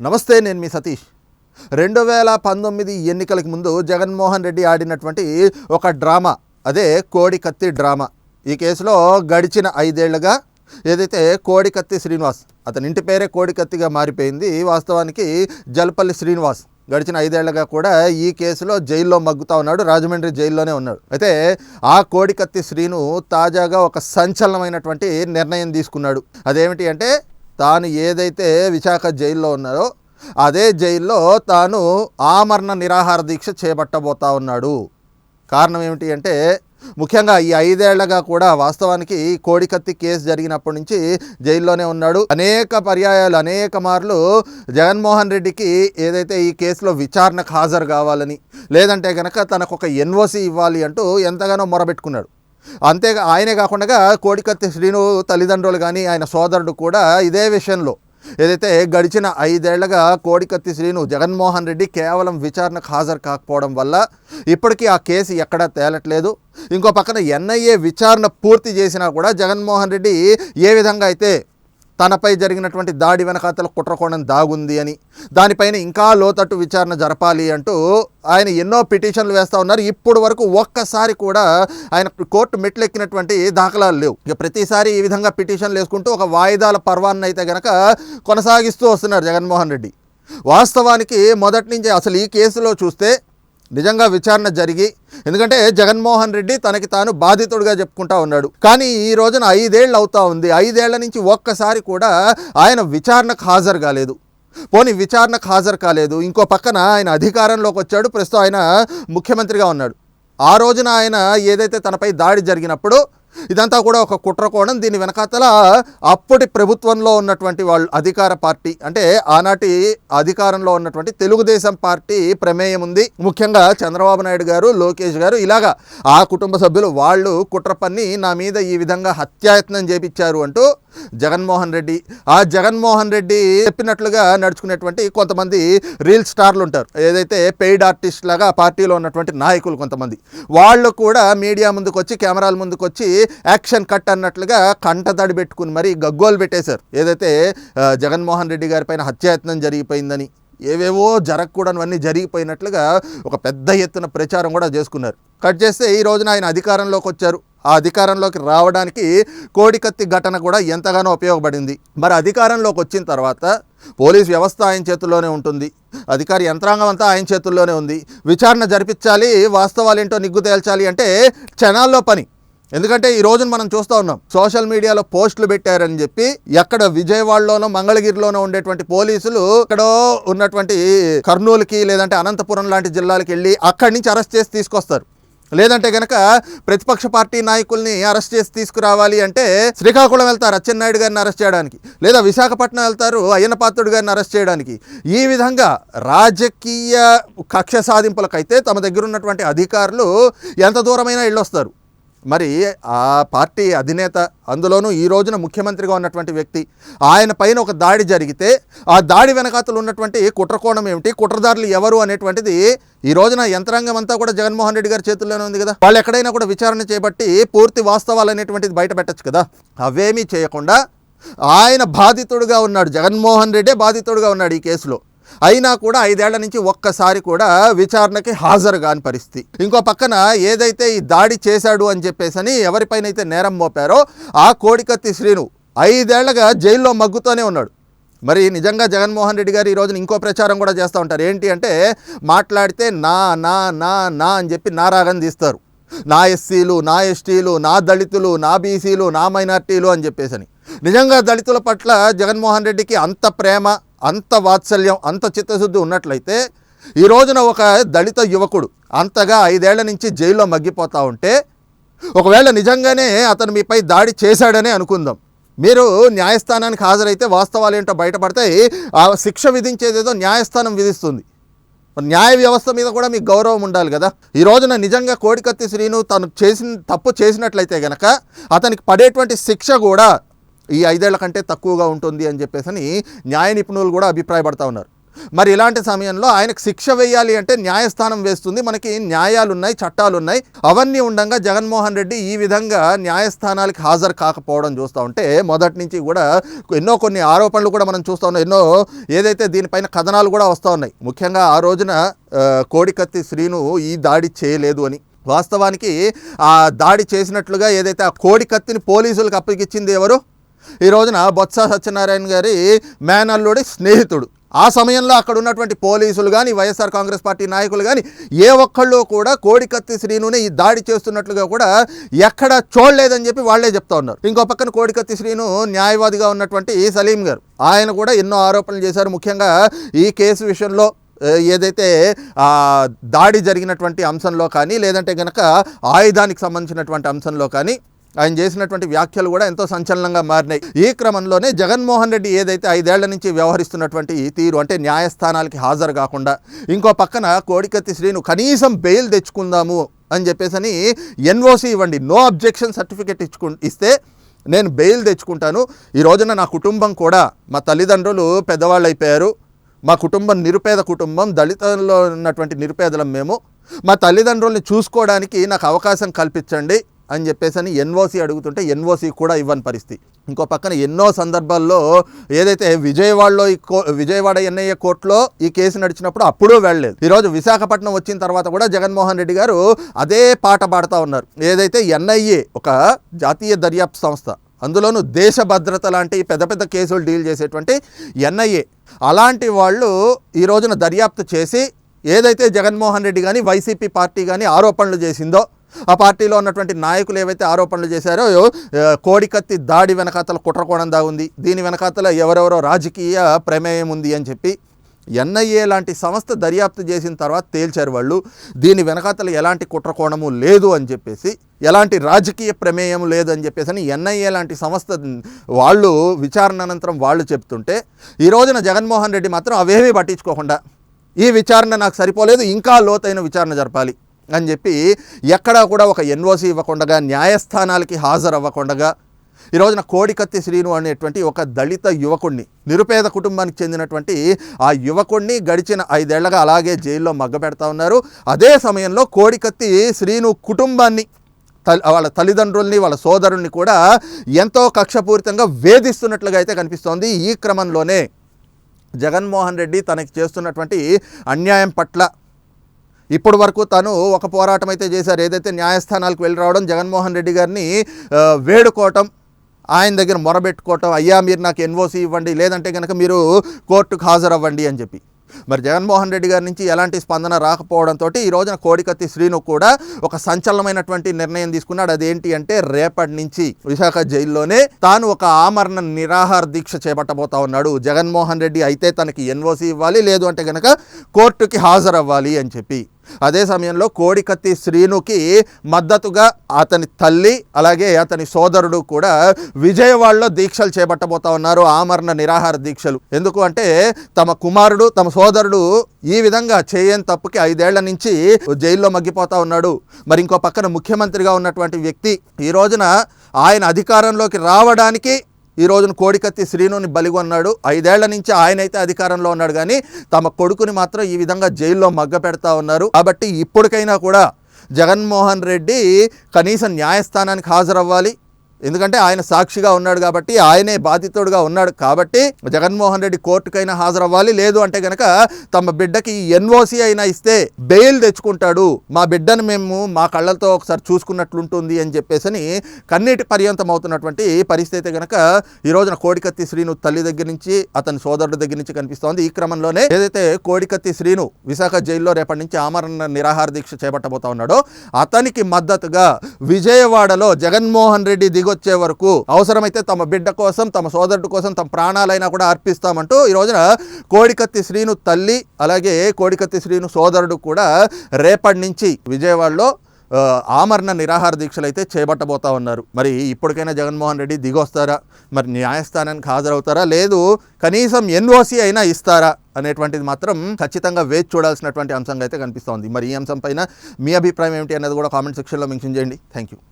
నమస్తే నేను మీ సతీష్. రెండు వేల పంతొమ్మిది ఎన్నికలకు ముందు జగన్మోహన్ రెడ్డి ఆడినటువంటి ఒక డ్రామా అదే కోడి కత్తి డ్రామా. ఈ కేసులో గడిచిన ఐదేళ్ళుగా ఏదైతే కోడికత్తి శ్రీనివాస్ అతని ఇంటి పేరే కోడికత్తిగా మారిపోయింది వాస్తవానికి జల్పల్లి శ్రీనివాస్ గడిచిన ఐదేళ్ళుగా కూడా ఈ కేసులో జైల్లో మగ్గుతా ఉన్నాడు రాజమండ్రి జైల్లోనే ఉన్నాడు. అయితే ఆ కోడికత్తి శ్రీను తాజాగా ఒక సంచలనమైనటువంటి నిర్ణయం తీసుకున్నాడు. అదేమిటి అంటే తాను ఏదైతే విశాఖ జైల్లో ఉన్నారో అదే జైల్లో తాను ఆమరణ నిరాహార దీక్ష చేపట్టబోతా ఉన్నాడు. కారణం ఏమిటి అంటే ముఖ్యంగా ఈ ఐదేళ్ళగా కూడా వాస్తవానికి కోడికత్తి కేసు జరిగినప్పటి నుంచి జైల్లోనే ఉన్నాడు. అనేక పర్యాయాలు అనేక మార్లు జగన్మోహన్ రెడ్డికి ఏదైతే ఈ కేసులో విచారణకు హాజరు కావాలని లేదంటే కనుక తనకు ఒక ఎన్ఓసి ఇవ్వాలి అంటూ ఎంతగానో మొరబెట్టుకున్నాడు. అంతేగా ఆయనే కాకుండా కోడికత్తి శ్రీను తల్లిదండ్రులు కానీ ఆయన సోదరుడు కూడా ఇదే విషయంలో. ఏదైతే గడిచిన ఐదేళ్ళుగా కోడికత్తి శ్రీను జగన్మోహన్ రెడ్డి కేవలం విచారణకు హాజరు కాకపోవడం వల్ల ఇప్పటికీ ఆ కేసు ఎక్కడా తేలట్లేదు. ఇంకో పక్కన ఎన్ఐఏ విచారణ పూర్తి చేసినా కూడా జగన్మోహన్ రెడ్డి ఏ విధంగా అయితే తనపై జరిగినటువంటి దాడి వెనకాతల కుట్రకోణం దాగుంది అని. దానిపైన ఇంకా లోతట్టు విచారణ జరపాలి అంటూ ఆయన ఎన్నో పిటిషన్లు వేస్తూ ఉన్నారు. ఇప్పుడు వరకు ఒక్కసారి కూడా ఆయన కోర్టు మెట్లెక్కినటువంటి దాఖలాలు లేవు. ఇక ప్రతిసారి ఈ విధంగా పిటిషన్లు వేసుకుంటూ ఒక వాయిదాల పర్వాన్ని అయితే గనక కొనసాగిస్తూ వస్తున్నారు జగన్మోహన్ రెడ్డి. వాస్తవానికి మొదటి నుంచి అసలు ఈ కేసులో చూస్తే నిజంగా విచారణ జరిగి ఎందుకంటే జగన్మోహన్ రెడ్డి తనకి తాను బాధితుడిగా చెప్పుకుంటా ఉన్నాడు. కానీ ఈ రోజున ఐదేళ్ళు అవుతా ఉంది. ఐదేళ్ళ నుంచి ఒక్కసారి కూడా ఆయన విచారణకు హాజరు కాలేదు. పోనీ విచారణకు హాజరు కాలేదు. ఇంకో పక్కన ఆయన అధికారంలోకి వచ్చాడు. ప్రస్తుతం ఆయన ముఖ్యమంత్రిగా ఉన్నాడు. ఆ రోజున ఆయన ఏదైతే తనపై దాడి జరిగినప్పుడు ఇదంతా కూడా ఒక కుట్రకోణం దీని వెనకాతల అప్పటి ప్రభుత్వంలో ఉన్నటువంటి వాళ్ళు అధికార పార్టీ అంటే ఆనాటి అధికారంలో ఉన్నటువంటి తెలుగుదేశం పార్టీ ప్రమేయం ఉంది. ముఖ్యంగా చంద్రబాబు నాయుడు గారు లోకేష్ గారు ఇలాగా ఆ కుటుంబ సభ్యులు వాళ్ళు కుట్ర పన్ని నా మీద ఈ విధంగా హత్యాయత్నం చేపించారు అంటూ జగన్మోహన్ రెడ్డి. ఆ జగన్మోహన్ రెడ్డి చెప్పినట్లుగా నడుచుకునేటువంటి కొంతమంది రీల్ స్టార్లు ఉంటారు. ఏదైతే పెయిడ్ ఆర్టిస్ట్ లాగా పార్టీలో ఉన్నటువంటి నాయకులు కొంతమంది. వాళ్ళు కూడా మీడియా ముందుకు వచ్చి కెమెరాల ముందుకు వచ్చి యాక్షన్ కట్ అన్నట్లుగా కంటతడి పెట్టుకుని మరి గగ్గోలు పెట్టేశారు. ఏదైతే జగన్మోహన్ రెడ్డి గారి పైన హత్యాయత్నం జరిగిపోయిందని ఏవేవో జరగకూడనివన్నీ జరిగిపోయినట్లుగా ఒక పెద్ద ఎత్తున ప్రచారం కూడా చేసుకున్నారు. కట్ చేస్తే ఈ రోజున ఆయన అధికారంలోకి వచ్చారు. ఆ అధికారంలోకి రావడానికి కోడికత్తి ఘటన కూడా ఎంతగానో ఉపయోగపడింది. మరి అధికారంలోకి వచ్చిన తర్వాత పోలీస్ వ్యవస్థ ఆయన చేతుల్లోనే ఉంటుంది. అధికారి యంత్రాంగం అంతా ఆయన చేతుల్లోనే ఉంది. విచారణ జరిపించాలి వాస్తవాలు ఏంటో నిగ్గు తేల్చాలి అంటే క్షణాల్లో పని. ఎందుకంటే ఈ రోజున మనం చూస్తూ ఉన్నాం సోషల్ మీడియాలో పోస్టులు పెట్టారని చెప్పి ఎక్కడ విజయవాడలోనో మంగళగిరిలోనో ఉండేటువంటి పోలీసులు ఎక్కడో ఉన్నటువంటి కర్నూలుకి లేదంటే అనంతపురం లాంటి జిల్లాలకు వెళ్ళి అక్కడి నుంచి అరెస్ట్ చేసి తీసుకొస్తారు. లేదంటే గనక ప్రతిపక్ష పార్టీ నాయకుల్ని అరెస్ట్ చేసి తీసుకురావాలి అంటే శ్రీకాకుళం వెళ్తారు? అచ్చెన్నాయుడు గారిని అరెస్ట్ చేయడానికి. లేదా విశాఖపట్నం వెళ్తారు? అయ్యనపాత్రుడు గారిని అరెస్ట్ చేయడానికి. ఈ విధంగా రాజకీయ కక్ష సాధింపులకైతే తమ దగ్గర ఉన్నటువంటి అధికారులు ఎంత దూరమైనా ఇళ్ళొస్తారు మరి ఆ పార్టీ అధినేత అందులోనూ ఈ రోజున ముఖ్యమంత్రిగా ఉన్నటువంటి వ్యక్తి ఆయన పైన ఒక దాడి జరిగితే ఆ దాడి వెనకాతలు ఉన్నటువంటి కుట్రకోణం ఏమిటి కుట్రదారులు ఎవరు అనేటువంటిది ఈ రోజున యంత్రాంగం అంతా కూడా జగన్మోహన్ రెడ్డి గారి చేతుల్లోనే ఉంది కదా. వాళ్ళు ఎక్కడైనా కూడా విచారణ చేపట్టి పూర్తి వాస్తవాలు అనేటువంటిది బయట పెట్టచ్చు కదా. అవేమీ చేయకుండా ఆయన బాధితుడుగా ఉన్నాడు జగన్మోహన్ రెడ్డే బాధితుడుగా ఉన్నాడు ఈ కేసులో. అయినా కూడా ఐదేళ్ళ నుంచి ఒక్కసారి కూడా విచారణకి హాజరు కాని పరిస్థితి. ఇంకో పక్కన ఏదైతే ఈ దాడి చేశాడు అని చెప్పేసని ఎవరిపైనైతే నేరం మోపారో ఆ కోడికత్తి శ్రీను ఐదేళ్ళగా జైల్లో మగ్గుతూనే ఉన్నాడు. మరి నిజంగా జగన్మోహన్ రెడ్డి గారు ఈ రోజున ఇంకో ప్రచారం కూడా చేస్తూ ఉంటారు. ఏంటి అంటే మాట్లాడితే నా నా నా నా అని చెప్పి నారాగం తీస్తారు. నా ఎస్సీలు నా ఎస్టీలు నా దళితులు నా బీసీలు నా మైనార్టీలు అని చెప్పేసని. నిజంగా దళితుల పట్ల జగన్మోహన్ రెడ్డికి అంత ప్రేమ అంత వాత్సల్యం అంత చిత్తశుద్ధి ఉన్నట్లయితే ఈ రోజున ఒక దళిత యువకుడు అంతగా ఐదేళ్ళ నుంచి జైల్లో మగ్గిపోతూ ఉంటే ఒకవేళ నిజంగానే అతను మీపై దాడి చేశాడనే అనుకుందాం. మీరు న్యాయస్థానానికి హాజరైతే వాస్తవాలు ఏంటో బయటపడతాయి. ఆ శిక్ష విధించేదేదో న్యాయస్థానం విధిస్తుంది. న్యాయ వ్యవస్థ మీద కూడా మీకు గౌరవం ఉండాలి కదా. ఈ రోజున నిజంగా కోడికత్తి శ్రీను తను చేసిన తప్పు చేసినట్లయితే గనక అతనికి పడేటువంటి శిక్ష కూడా ఈ ఐదేళ్ళ కంటే తక్కువగా ఉంటుంది అని చెప్పేసి న్యాయ నిపుణులు కూడా అభిప్రాయపడతా ఉన్నారు. మరి ఇలాంటి సమయంలో ఆయనకు శిక్ష వేయాలి అంటే న్యాయస్థానం వేస్తుంది. మనకి న్యాయాలు ఉన్నాయి చట్టాలు ఉన్నాయి అవన్నీ ఉండగా జగన్మోహన్ రెడ్డి ఈ విధంగా న్యాయస్థానాలకు హాజరు కాకపోవడం చూస్తూ ఉంటే మొదటి నుంచి కూడా ఎన్నో కొన్ని ఆరోపణలు కూడా మనం చూస్తూ ఉన్నాం. ఎన్నో ఏదైతే దీనిపైన కథనాలు కూడా వస్తూ ఉన్నాయి. ముఖ్యంగా ఆ రోజున కోడికత్తి శ్రీను ఈ దాడి చేయలేదు అని. వాస్తవానికి ఆ దాడి చేసినట్లుగా ఏదైతే ఆ కోడి కత్తిని పోలీసులకు అప్పగించింది ఎవరు? ఈ రోజున బొత్స సత్యనారాయణ గారి మేనల్లుడి స్నేహితుడు. ఆ సమయంలో అక్కడ ఉన్నటువంటి పోలీసులు కానీ వైఎస్ఆర్ కాంగ్రెస్ పార్టీ నాయకులు కానీ ఏ ఒక్కళ్ళు కూడా కోడికత్తి శ్రీనుని ఈ దాడి చేస్తున్నట్లుగా కూడా ఎక్కడ చూడలేదని చెప్పి వాళ్ళే చెప్తా ఉన్నారు. ఇంకో పక్కన కోడికత్తి శ్రీను న్యాయవాదిగా ఉన్నటువంటి సలీం గారు. ఆయన కూడా ఎన్నో ఆరోపణలు చేశారు. ముఖ్యంగా ఈ కేసు విషయంలో ఏదైతే దాడి జరిగినటువంటి అంశంలో కానీ లేదంటే గనక ఆయుధానికి సంబంధించినటువంటి అంశంలో కానీ ఆయన చేసినటువంటి వ్యాఖ్యలు కూడా ఎంతో సంచలనంగా మారినాయి. ఈ క్రమంలోనే జగన్మోహన్ రెడ్డి ఏదైతే ఐదేళ్ళ నుంచి వ్యవహరిస్తున్నటువంటి తీరు అంటే న్యాయస్థానాలకి హాజరు కాకుండా ఇంకో పక్కన కోడికత్తి శ్రీను కనీసం బెయిల్ తెచ్చుకుందాము అని చెప్పేసి ఎన్ఓసి ఇవ్వండి. నో అబ్జెక్షన్ సర్టిఫికెట్ ఇచ్చుకు ఇస్తే నేను బెయిల్ తెచ్చుకుంటాను. ఈ రోజున నా కుటుంబం కూడా మా తల్లిదండ్రులు పెద్దవాళ్ళు అయిపోయారు మా కుటుంబం నిరుపేద కుటుంబం దళితంలో ఉన్నటువంటి నిరుపేదలం మేము. మా తల్లిదండ్రుల్ని చూసుకోవడానికి నాకు అవకాశం కల్పించండి. అని చెప్పేసి ఎన్ఓసి అడుగుతుంటే ఎన్ఓసి కూడా ఇవ్వని పరిస్థితి. ఇంకో పక్కన ఎన్నో సందర్భాల్లో ఏదైతే విజయవాడలో ఈ కో విజయవాడ ఎన్ఐఏ కోర్టులో ఈ కేసు నడిచినప్పుడు అప్పుడూ వెళ్ళలేదు. ఈరోజు విశాఖపట్నం వచ్చిన తర్వాత కూడా జగన్మోహన్ రెడ్డి గారు అదే పాట పాడుతూ ఉన్నారు. ఏదైతే ఎన్ఐఏ ఒక జాతీయ దర్యాప్తు సంస్థ అందులోనూ దేశ భద్రత లాంటి పెద్ద పెద్ద కేసులు డీల్ చేసేటువంటి ఎన్ఐఏ అలాంటి వాళ్ళు ఈ రోజున దర్యాప్తు చేసి ఏదైతే జగన్మోహన్ రెడ్డి కానీ వైసీపీ పార్టీ కానీ ఆరోపణలు చేసిందో ఆ పార్టీలో ఉన్నటువంటి నాయకులు ఏవైతే ఆరోపణలు చేశారో కోడికత్తి దాడి వెనకాతల కుట్రకోణం దా ఉంది. దీని వెనకాతల ఎవరెవరో రాజకీయ ప్రమేయం ఉంది అని చెప్పి ఎన్ఐఏ లాంటి సంస్థ దర్యాప్తు చేసిన తర్వాత తేల్చారు వాళ్ళు. దీని వెనకాతల ఎలాంటి కుట్రకోణము లేదు అని చెప్పేసి ఎలాంటి రాజకీయ ప్రమేయం లేదు అని చెప్పేసి అని ఎన్ఐఏ లాంటి సంస్థ వాళ్ళు విచారణ అనంతరం వాళ్ళు చెప్తుంటే ఈ రోజున జగన్మోహన్ రెడ్డి మాత్రం అవేమీ పట్టించుకోకుండా ఈ విచారణ నాకు సరిపోలేదు ఇంకా లోతైన విచారణ జరపాలి. అని చెప్పి ఎక్కడా కూడా ఒక ఎన్ఓసి ఇవ్వకుండా న్యాయస్థానాలకి హాజరవ్వకుండా ఈ రోజున కోడికత్తి శ్రీను అనేటువంటి ఒక దళిత యువకుణ్ణి నిరుపేద కుటుంబానికి చెందినటువంటి ఆ యువకుణ్ణి గడిచిన ఐదేళ్ళగా అలాగే జైల్లో మగ్గబెడతా ఉన్నారు. అదే సమయంలో కోడికత్తి శ్రీను కుటుంబాన్ని తల్- వాళ్ళ తల్లిదండ్రుల్ని వాళ్ళ సోదరుల్ని కూడా ఎంతో కక్షపూరితంగా వేధిస్తున్నట్లుగా అయితే కనిపిస్తోంది. ఈ క్రమంలోనే జగన్మోహన్ రెడ్డి తనకి చేస్తున్నటువంటి అన్యాయం పట్ల ఇప్పటి వరకు తను ఒక పోరాటం అయితే చేశారు. ఏదైతే న్యాయస్థానాలకు వెళ్ళి రావడం జగన్మోహన్ రెడ్డి గారిని వేడుకోవటం ఆయన దగ్గర మొరబెట్టుకోవటం అయ్యా మీరు నాకు ఎన్ఓసి ఇవ్వండి లేదంటే కనుక మీరు కోర్టుకు హాజరవ్వండి అని చెప్పి. మరి జగన్మోహన్ రెడ్డి గారి నుంచి ఎలాంటి స్పందన రాకపోవడంతో ఈ రోజున కోడికత్తి శ్రీను కూడా ఒక సంచలనమైనటువంటి నిర్ణయం తీసుకున్నాడు. అదేంటి అంటే రేపటి నుంచి విశాఖ జైల్లోనే తాను ఒక ఆమరణ నిరాహార దీక్ష చేపట్టబోతా ఉన్నాడు. జగన్మోహన్ రెడ్డి అయితే తనకి ఎన్ఓసి ఇవ్వాలి లేదు అంటే కనుక కోర్టుకి హాజరవ్వాలి అని చెప్పి. అదే సమయంలో కోడికత్తి శ్రీనుకి మద్దతుగా అతని తల్లి అలాగే అతని సోదరుడు కూడా విజయవాడలో దీక్షలు చేపట్టబోతా ఉన్నారు ఆమరణ నిరాహార దీక్షలు. ఎందుకు అంటే తమ కుమారుడు తమ సోదరుడు ఈ విధంగా చేయని తప్పుకి ఐదేళ్ళ నుంచి జైల్లో మగ్గిపోతా ఉన్నాడు. మరి ఇంకో పక్కన ముఖ్యమంత్రిగా ఉన్నటువంటి వ్యక్తి ఈ రోజున ఆయన అధికారంలోకి రావడానికి ఈ రోజున కోడికత్తి శ్రీనుని బలిగొన్నాడు. ఐదేళ్ళ నుంచి ఆయన అయితే అధికారంలో ఉన్నాడు. కానీ తమ కొడుకుని మాత్రం ఈ విధంగా జైల్లో మగ్గ పెడతా ఉన్నారు. కాబట్టి ఇప్పటికైనా కూడా జగన్మోహన్ రెడ్డి కనీసం న్యాయస్థానానికి హాజరవ్వాలి. ఎందుకంటే ఆయన సాక్షిగా ఉన్నాడు కాబట్టి ఆయనే బాధితుడుగా ఉన్నాడు కాబట్టి జగన్మోహన్ రెడ్డి కోర్టుకైనా హాజరవ్వాలి. లేదు అంటే గనక తమ బిడ్డకి ఎన్ఓసి అయినా ఇస్తే బెయిల్ తెచ్చుకుంటాడు. మా బిడ్డను మేము మా కళ్ళతో ఒకసారి చూసుకున్నట్లుంటుంది అని చెప్పేసి కన్నీటి పర్యంతం అవుతున్నటువంటి పరిస్థితి గనక ఈ రోజున కోడికత్తి శ్రీను తల్లి దగ్గర నుంచి అతని సోదరుడి దగ్గర నుంచి కనిపిస్తోంది. ఈ క్రమంలోనే ఏదైతే కోడికత్తి శ్రీను విశాఖ జైల్లో రేపటి నుంచి ఆమరణ నిరాహార దీక్ష చేపట్టబోతా ఉన్నాడో అతనికి మద్దతుగా విజయవాడలో జగన్మోహన్ రెడ్డి తిరిగొచ్చే వరకు అవసరమైతే తమ బిడ్డ కోసం తమ సోదరుడు కోసం తమ ప్రాణాలైనా కూడా అర్పిస్తామంటూ ఈ రోజున కోడికత్తి శ్రీను తల్లి అలాగే కోడికత్తి శ్రీను సోదరుడు కూడా రేపటి నుంచి విజయవాడలో ఆమరణ నిరాహార దీక్షలు అయితే చేపట్టబోతా ఉన్నారు. మరి ఇప్పటికైనా జగన్మోహన్ రెడ్డి దిగొస్తారా? మరి న్యాయస్థానానికి హాజరవుతారా? లేదు కనీసం ఎన్ఓసి అయినా ఇస్తారా? అనేటువంటిది మాత్రం ఖచ్చితంగా వేచి చూడాల్సినటువంటి అంశంగా అయితే కనిపిస్తోంది మరి ఈ అంశం పైన మీ అభిప్రాయం ఏమిటి అన్నది కూడా కామెంట్ సెక్షన్లో మెన్షన్ చేయండి. Thank you.